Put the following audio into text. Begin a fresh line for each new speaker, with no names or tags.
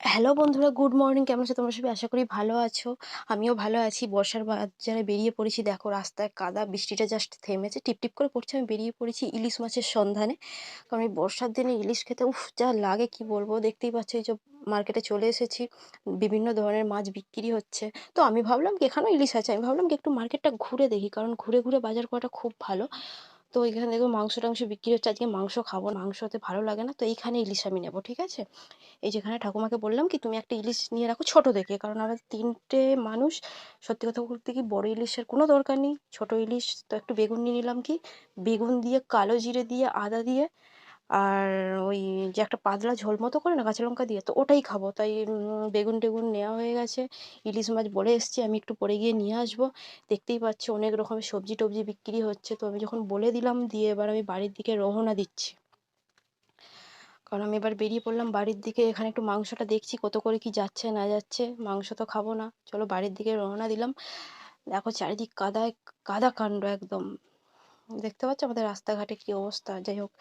Hello বন্ধুরা, good morning. কেমন আছো? তোমরা সবাই? আশা করি ভালো আছো। আমিও ভালো আছি। বর্ষার বাজারে বেরিয়ে পড়েছি। দেখো, রাস্তায় কাদা, বৃষ্টিটা জাস্ট থেমেছে। টিপটিপ করে পড়ছে। আমি বেরিয়ে পড়েছি ইলিশ মাছের সন্ধানে। কারণ এই বর্ষার দিনে ইলিশ খেতে উফ, যা লাগে, কি বলব? দেখতেই পাচ্ছ যে মার্কেটে চলে এসেছি। বিভিন্ন ধরনের মাছ বিক্রি হচ্ছে। তো আমি ভাবলাম কি, এখানেও ইলিশ আছে। আমি ভাবলাম কি, একটু মার্কেটটা ঘুরে দেখি। কারণ ঘুরে ঘুরে বাজার করাটা খুব ভালো। তো এখানে দেখো মাংস টাংস বিক্রি হচ্ছে। আজকে মাংস খাব না মাংস হতে ভালো লাগে না, তো এইখানে ইলিশ আমি নেব, ঠিক আছে? এই যেখানে ঠাকুমাকে বললাম কি, তুমি একটা ইলিশ নিয়ে রাখো ছোট দেখে, কারণ আমরা তিনটে মানুষ, সত্যি কথা বলতে কি বড় ইলিশের কোনো দরকার নেই। ছোট ইলিশ তো একটু বেগুন নিয়ে নিলাম কি, বেগুন দিয়ে, কালো জিরে দিয়ে, আদা দিয়ে আর ওই যে একটা পাতলা ঝোল মতো করে না কাঁচা লঙ্কা দিয়ে, তো ওটাই খাব। তাই বেগুন টেগুন নেওয়া হয়ে গেছে। ইলিশ মাছ বলে এসছি, আমি একটু পরে গিয়ে নিয়ে আসব। দেখতেই পাচ্ছ অনেক রকমের সবজি টবজি বিক্রি হচ্ছে। তো আমি যখন বলে দিলাম, দিয়ে এবার আমি বাড়ির দিকে রওনা দিচ্ছি। কারণ আমি এবার বেরিয়ে পড়লাম বাড়ির দিকে, এখানে একটু মাংসটা দেখছি, কত করে কি যাচ্ছে, না যাচ্ছে। মাংস তো খাব না। চলো বাড়ির দিকে রওনা দিলাম। দেখো চারিদিক কাদায়, কাদা কাণ্ড একদম। দেখতে পাচ্ছ আমাদের রাস্তাঘাটে কি অবস্থা? যাই হোক।